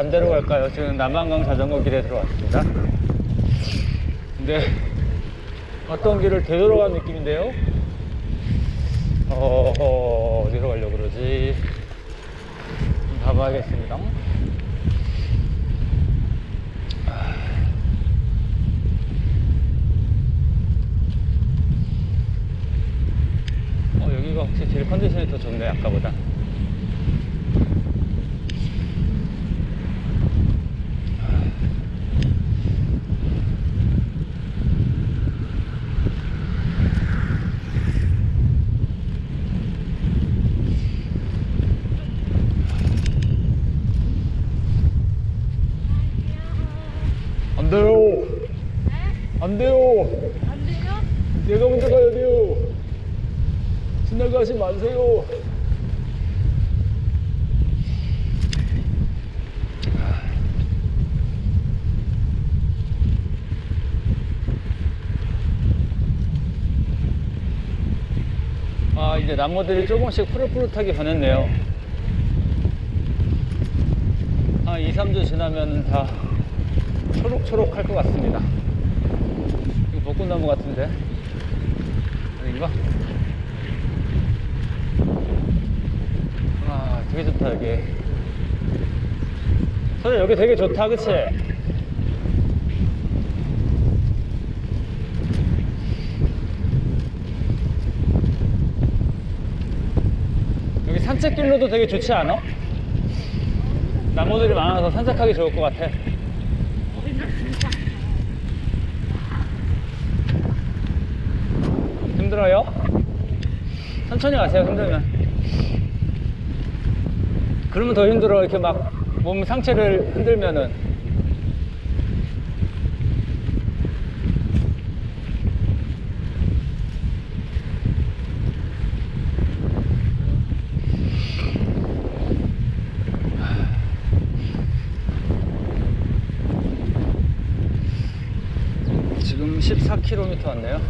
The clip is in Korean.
반대로 갈까요? 지금 남한강 자전거 길에 들어왔습니다. 근데 어떤 길을 되돌아간 느낌인데요? 어, 어, 어디로 가려고 그러지? 좀 가봐야겠습니다. 어, 여기가 확실히 길 컨디션이 더 좋네, 아까보다. 안 돼요! 안 돼요! 안 돼요? 내가 먼저 가야 돼요! 지나가지 마세요! 아, 이제 나무들이 조금씩 푸릇푸릇하게 변했네요. 한 2, 3주 지나면 다 초록초록 할 것 같습니다. 이거 벚꽃나무 같은데? 아닌가? 아, 되게 좋다, 여기. 선생님, 여기 되게 좋다, 그치? 여기 산책길로도 되게 좋지 않아? 나무들이 많아서 산책하기 좋을 것 같아. 힘들어요? 천천히 가세요, 힘들면. 그러면 더 힘들어. 이렇게 막 몸 상체를 흔들면은. 지금 14km 왔네요.